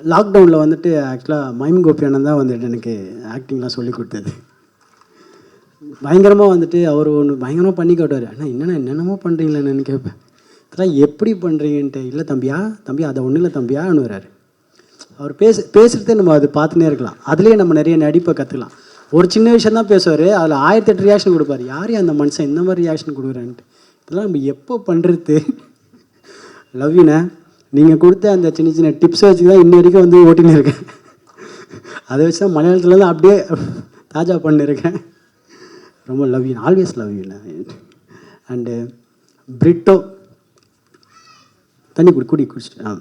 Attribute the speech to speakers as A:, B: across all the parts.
A: லாக்டவுனில் வந்துட்டு ஆக்சுவலாக மைம் கோபி தான் வந்துட்டு எனக்கு ஆக்டிங்லாம் சொல்லி கொடுத்தது. பயங்கரமாக வந்துட்டு அவர் ஒன்று பயங்கரமாக பண்ணி காட்டுவார். அண்ணா என்னண்ணா என்னென்னமோ பண்ணுறீங்களேன்னு கேட்பேன். இதெல்லாம் எப்படி பண்ணுறீங்கன்ட்டு இல்லை தம்பியா தம்பி அதை ஒன்றும் இல்லை தம்பியான்னு வர்றாரு. அவர் பேச பேசுகிறதே நம்ம அது பார்த்துனே இருக்கலாம். அதுலேயே நம்ம நிறைய நடிப்பை கற்றுக்கலாம் ஒரு சின்ன விஷயம் தான் பேசுவார். அதில் ஆயிரத்தி எட்டு ரியாக்ஷன் கொடுப்பார். யார் அந்த மனுஷன்? இந்த மாதிரி ரியாக்ஷன் கொடுக்குறான்ட்டு. இதெல்லாம் நம்ம எப்போ பண்ணுறது லவ்யூண்ணே நீங்கள் கொடுத்த அந்த சின்ன சின்ன டிப்ஸை வச்சு தான் இன்ன வரைக்கும் வந்து ஓட்டின்னு இருக்கேன் அதை வச்சு தான் மலையாளத்தில் தான் அப்படியே தாஜா பண்ணியிருக்கேன் ரொம்ப love you always love you and Brito தண்ணி குடி குடி குடிச்சிட்டு ஆ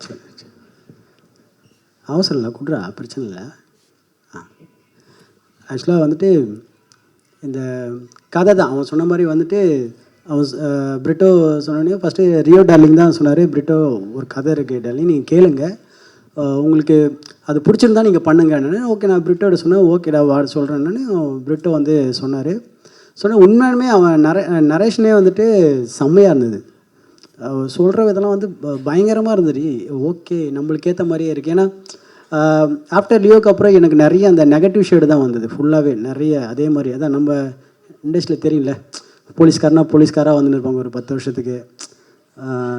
A: சரி சரி. அவசரம் இல்லை குடுறா பிரச்சனை இல்லை. ஆ. ஆக்சுவலாக வந்துட்டு இந்த கதை தான். அவன் சொன்ன மாதிரி வந்துட்டு அவர் பிரிட்டோ சொன்னோடனே ஃபஸ்ட்டு ரியோ டார்லிங் தான் சொன்னார். பிரிட்டோ ஒரு கதை இருக்குது டார்லிங் நீங்கள் கேளுங்க. Uh, உங்களுக்கு அது பிடிச்சிருந்தா நீங்கள் பண்ணுங்கன்னு ஓகே நான் பிரிட்டோட சொன்னேன். ஓகேடா வா சொல்கிறேன்னு பிரிட்டோ வந்து சொன்னார். சொன்ன உண்மையாலுமே அவன் நரே நரேஷனே வந்துட்டு செம்மையாக இருந்தது. சொல்கிற விதெல்லாம் வந்து ப- பயங்கரமாக இருந்தது. ஓகே நம்மளுக்கு ஏற்ற மாதிரியே இருக்குது ஏன்னா uh, ஆஃப்டர் லியோக்கு அப்புறம் எனக்கு நிறைய அந்த நெகட்டிவ் ஷேடு தான் வந்தது. ஃபுல்லாகவே நிறைய அதே மாதிரி. அதான் நம்ம இண்டஸ்ட்ரியில் தெரியல போலீஸ்காரனா போலீஸ்காராக வந்து இருப்பாங்க ஒரு பத்து வருஷத்துக்கு.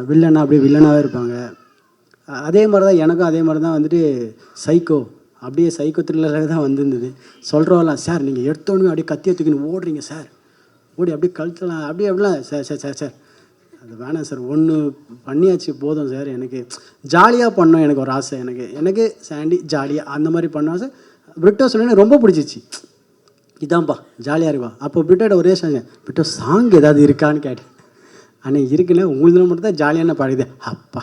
A: வில்லனா அப்படியே வில்லனாகவே இருப்பாங்க. அதே மாதிரி தான் எனக்கும் அதே மாதிரி தான் வந்துட்டு சைக்கோ அப்படியே சைக்கோ த்ரில்லராக தான் வந்திருந்தது. சொல்கிறவெல்லாம் சார் நீங்கள் எடுத்தோடனே அப்படியே கத்தியை தூக்கின்னு ஓடுறீங்க சார். ஓடி அப்படியே கழுத்தலாம் அப்படியே அப்படிலாம் சார் சார் சார் சார். அது வேணாம் சார். ஒன்று பண்ணியாச்சு போதும் சார். எனக்கு ஜாலியாக பண்ணோம் எனக்கு ஒரு ஆசை. எனக்கு எனக்கு சாண்டி ஜாலியாக அந்த மாதிரி பண்ணோம் சார். பிரிட்டோ சொன்னேன்னு ரொம்ப பிடிச்சிச்சு. இதான்ப்பா ஜாலியாக இருப்பா அப்போ பிட்டோட ஒரே சொன்னேன் பிட்டோ சாங் ஏதாவது இருக்கான்னு கேட்டேன். ஆனால் இருக்குன்னு உங்களுக்கு மட்டும் தான் ஜாலியான பாடுது அப்பா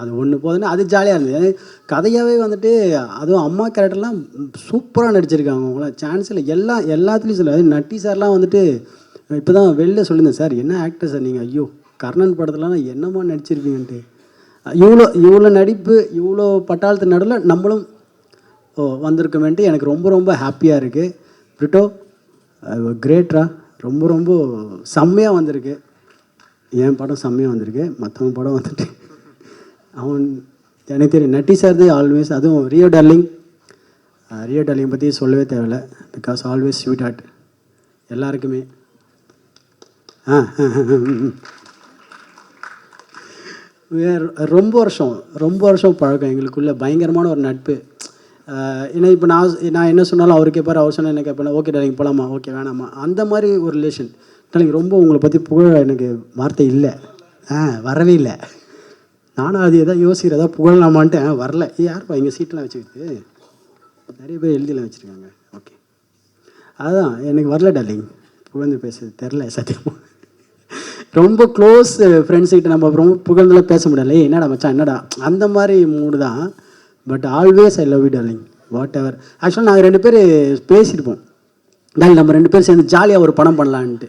A: அது ஒன்று போதுன்னா அது ஜாலியாக இருந்தது. கதையாகவே வந்துட்டு அதுவும் அம்மா கேரக்டர்லாம் சூப்பராக நடிச்சிருக்காங்க. அவங்களாம் சான்ஸ் இல்லை. எல்லா எல்லாத்துலேயும் சொல்ல. அது நட்டி சார்லாம் வந்துட்டு இப்போ தான் வெளில சொல்லியிருந்தேன் சார் என்ன ஆக்டர் சார் நீங்கள் ஐயோ கர்ணன் படத்துலலாம் என்னம்மா நடிச்சிருப்பீங்கன்ட்டு. இவ்வளோ இவ்வளோ நடிப்பு இவ்வளோ பட்டாளத்து நடுவில் நம்மளும் ஓ வந்திருக்கோமேன்ட்டு எனக்கு ரொம்ப ரொம்ப ஹாப்பியாக இருக்குது பிரிட்டோ கிரேட்ரா ரொம்ப ரொம்ப செம்மையாக வந்திருக்கு. என் படம் செம்மையாக வந்திருக்கு மற்றவங்க படம் வந்துட்டு. அவன் எனக்கு தெரியும் நட்டி சார்து ஆல்வேஸ் அதுவும் ரியோ டார்லிங் ரியோ டார்லிங் பற்றி சொல்லவே தேவையில்ல பிகாஸ் ஆல்வேஸ் ஸ்வீட் ஹார்ட் எல்லாருக்குமே. ஆ ரொம்ப வருஷம் ரொம்ப வருஷம் பழக்கம் எங்களுக்குள்ள பயங்கரமான ஒரு நட்பு. ஏன்னா இப்போ நான் நான் என்ன சொன்னாலும் அவர் கேட்பார் அவர் சொன்னால் என்ன கேட்பேன் ஓகே டாலிங் போகலாமா ஓகே வேணாமா அந்த மாதிரி ஒரு ரிலேஷன் டாலிங் ரொம்ப உங்களை பற்றி புகழ எனக்கு வார்த்தை இல்லை. ஆ வரவே இல்லை. நானும் அது எதாவது யோசிக்கிறதா புகழலாமான்ட்டு வரல. யாருப்பா இங்கே சீட்டெலாம் வச்சுக்கிட்டு? நிறைய பேர் எழுதிலாம் வச்சுருக்காங்க. ஓகே. அதுதான் எனக்கு வரல டார்லிங் புகழ்ந்து பேச தெரில சத்தியமாக ரொம்ப க்ளோஸ் ஃப்ரெண்ட்ஸ்கிட்ட நம்ம ரொம்ப புகழ்ந்துலாம் பேச முடியல. "ஏய், என்னடா மச்சான் என்னடா? அந்த மாதிரி மூடு தான். But always I love you darling whatever ஆக்சுவலாக நாங்கள் ரெண்டு பேர் பேசியிருப்போம். டால் நம்ம ரெண்டு பேரும் சேர்ந்து ஜாலியாக ஒரு படம் பண்ணலான்ட்டு.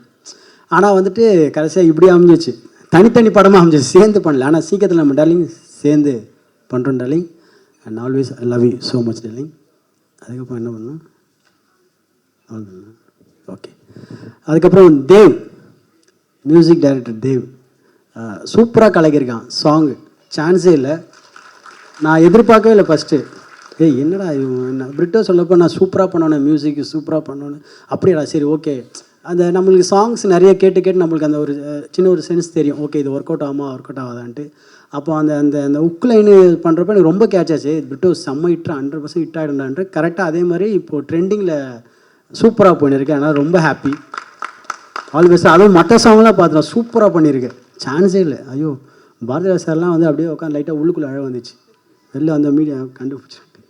A: ஆனால் வந்துட்டு கடைசியாக இப்படி அமைஞ்சிச்சு தனித்தனி படமாக அமைஞ்சிச்சு சேர்ந்து பண்ணல. ஆனால் சீக்கிரத்தில் நம்ம டார்லிங் சேர்ந்து பண்ணுறோம் darling and always I love you so much darling அதுக்கப்புறம் என்ன பண்ணோம் ஓகே அதுக்கப்புறம் தேவ் மியூசிக் டைரக்டர் தேவ். சூப்பராக கலக்கியிருக்கான். சாங்கு சான்ஸே இல்லை. நான் எதிர்பார்க்கவே இல்லை ஃபஸ்ட்டு ஏய் என்னடா இவன்? என்ன? பிரிட்டோ சொல்லப்போ நான் சூப்பராக பண்ணணும் மியூசிக் சூப்பராக பண்ணணும் அப்படியாடா சரி ஓகே அந்த நம்மளுக்கு சாங்ஸ் நிறைய கேட்டு கேட்டு நம்மளுக்கு அந்த ஒரு சின்ன ஒரு சென்ஸ் தெரியும். ஓகே இது ஒர்க் அவுட் ஆகுமா? ஒர்க் அவுட் ஆகாதான்ட்டு. அப்போ அந்த அந்த அந்த உக் லைனு பண்ணுறப்ப எனக்கு ரொம்ப கேட்ச் ஆச்சு. பிரிட்டோ செம்ம ஹிட் ஹண்ட்ரட் பர்சன்ட் ஹிட் ஆகிடும்டான்ட்டு கரெக்டாக அதே மாதிரி இப்போது ட்ரெண்டிங்கில் சூப்பராக போயின்னு அதனால் ரொம்ப ஹாப்பி ஆல்வேஸ் அதுவும் மற்ற சாங்லாம் பார்த்துலாம் சூப்பராக பண்ணியிருக்கேன் சான்ஸே இல்லை. ஐயோ பாரதிராஜ் சார்லாம் வந்து அப்படியே உட்காந்து லைட்டாக உள்ளுக்குள்ளே அழ வந்துச்சு. வெளில அந்த மீடியா கண்டுபிடிச்சிருக்கு.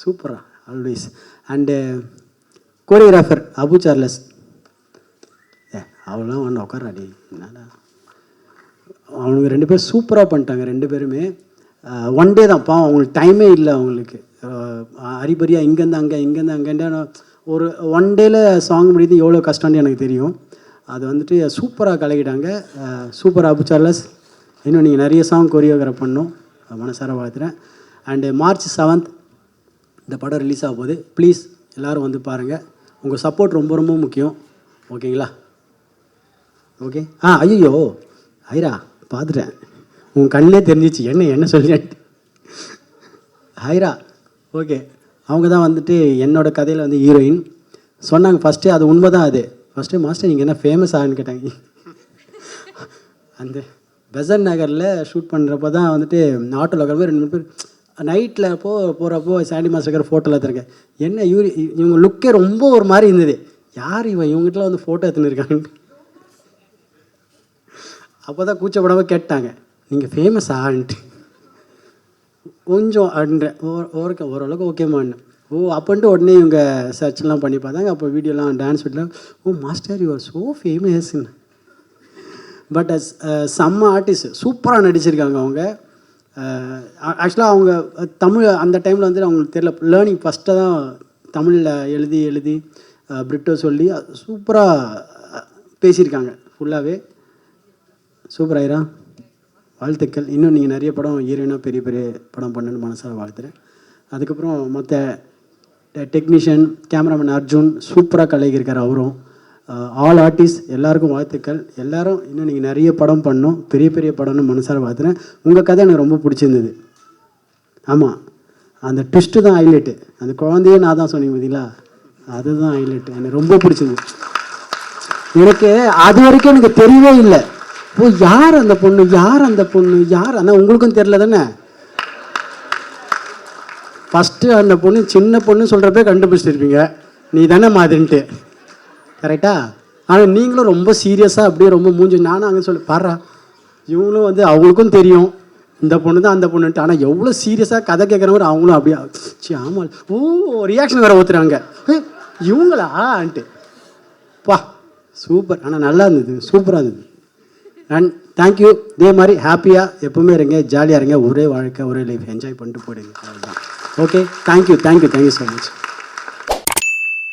A: சூப்பரா always and choreographer Abu Charles ஏ அவளாம் ஒன்று உட்காராடி என்னடா? அவனுங்க ரெண்டு பேரும் சூப்பராக பண்ணிட்டாங்க ரெண்டு பேருமே. ஒன் டே தான் பாவம் அவங்களுக்கு டைமே இல்லை அவங்களுக்கு. அரிபரியாக இங்கேருந்து அங்கே இங்கேருந்து அங்கேன்னு ஒரு ஒன் டேல சாங் முடியுது எவ்வளோ கஷ்டம்னு எனக்கு தெரியும். அது வந்துட்டு சூப்பராக கலக்கிட்டாங்க. சூப்பராக அபு சார்லஸ் இன்னும் நீங்கள் நிறைய சாங் கொரியோகிராஃப் பண்ணோம். மனசார வாழ்த்துறேன். அண்டு மார்ச் செவன்த் இந்த படம் ரிலீஸ் ஆக போகுது. ப்ளீஸ் எல்லோரும் வந்து பாருங்கள் உங்கள் சப்போர்ட் ரொம்ப ரொம்ப முக்கியம். ஓகேங்களா ஓகே ஆ ஐயோ ஐரா பார்த்துட்டேன் உன் கண்ணே தெரிஞ்சிச்சு. என்ன என்ன சொல்லியான்ட்டு ஹைரா ஓகே அவங்க தான் வந்துட்டு என்னோட கதையில் வந்து ஹீரோயின் சொன்னாங்க ஃபஸ்ட்டு அது உண்மை தான் அது. ஃபஸ்ட்டு மாஸ்டர் நீங்கள் என்ன ஃபேமஸ் ஆகுன்னு கேட்டாங்க. அந்த பெசன் நகரில் ஷூட் பண்ணுறப்ப தான் வந்துட்டு ஆட்டோவில் கிளம்பி ரெண்டு மூணு பேர் நைட்டில் போ போகிறப்போ சாண்டி மாஸ்டர் ஃபோட்டோவில் எடுத்துருக்கேன். என்ன இவரு இவங்க லுக்கே ரொம்ப ஒரு மாதிரி இருந்தது. யார் இவன்? இவங்ககிட்டலாம் வந்து ஃபோட்டோ எடுத்துன்னு அப்போ தான் கூச்சப்படாமல் கேட்டாங்க. நீங்கள் ஃபேமஸ் ஆன்ட்டு கொஞ்சம் அப்படின்ற ஓரக்க ஓரளவுக்கு ஓகேமான்னு ஓ அப்போன்ட்டு உடனே இவங்க சர்ச்லாம் பண்ணி பார்த்தாங்க. அப்போ வீடியோலாம் டான்ஸ் வீடியோலாம் ஓ மாஸ்டர் யூ ஆர் ஸோ ஃபேமஸ்ன்னு பட் அஸ் uh, செம்ம ஆர்டிஸ்ட் சூப்பராக நடிச்சிருக்காங்க அவங்க. Uh, ஆக்சுவலாக அவங்க தமிழ் அந்த டைமில் வந்து அவங்களுக்கு தெரியல. லேர்னிங் ஃபஸ்ட்டாக தான் தமிழில் எழுதி எழுதி பிரிட்டோ சொல்லி சூப்பராக பேசியிருக்காங்க ஃபுல்லாகவே சூப்பர் ஐரா. வாழ்த்துக்கள். இன்னும் நீங்கள் நிறைய படம் ஹீரோயினாக பெரிய பெரிய படம் பண்ணணும்னு மனசாக வாழ்த்துறேன். அதுக்கப்புறம் மற்ற டெக்னீஷியன் கேமராமேன் அர்ஜுன் சூப்பராக கலைகிருக்கார் அவரும். ஆல் ஆர்டிஸ்ட் எல்லாருக்கும் வாழ்த்துக்கள். எல்லாரும் இன்னும் நீங்கள் நிறைய படம் பண்ணோம் பெரிய பெரிய படம்னு மனசார பார்த்துனேன் உங்கள் கதை எனக்கு ரொம்ப பிடிச்சிருந்தது. ஆமாம் அந்த ட்விஸ்ட்டு தான் ஹைலைட்டு அந்த குழந்தையே நான் தான் சொன்னீங்க பார்த்தீங்களா அதுதான் ஹைலைட்டு எனக்கு ரொம்ப பிடிச்சிருந்தது. எனக்கு அது வரைக்கும் எனக்கு தெரியவே இல்லை. ஓ யார் அந்த பொண்ணு? யார் அந்த பொண்ணு? யார்? ஆனால் உங்களுக்கும் தெரியல தானே? ஃபஸ்ட்டு அந்த பொண்ணு சின்ன பொண்ணு சொல்கிறப்பே கண்டுபிடிச்சிருப்பீங்க. நீ தானே மாதிரின்ட்டு. கரெக்டாக ஆனால் நீங்களும் ரொம்ப சீரியஸாக அப்படியே ரொம்ப மூஞ்சி நானும் அங்கே சொல்லி பாடுறா இவங்களும் வந்து அவங்களுக்கும் தெரியும். இந்த பொண்ணு தான் அந்த பொண்ணுன்ட்டு. ஆனால் எவ்வளோ சீரியஸாக கதை கேட்குறவங்க அவங்களும் அப்படியே சி ஆமாம் ஓ ரியாக்ஷன் வேறு ஊற்றுறாங்க இவங்களான்ட்டு. பா சூப்பர். ஆனால் நல்லா இருந்தது. சூப்பராக இருந்தது. அண்ட் தேங்க்யூ இதே மாதிரி ஹாப்பியாக எப்பவுமே இருங்க ஜாலியாக இருங்க. ஒரே வாழ்க்கை ஒரே லைஃப் என்ஜாய் பண்ணிட்டு போயிடுங்க. அவ்வளோதான் okay thank you thank you thank you so much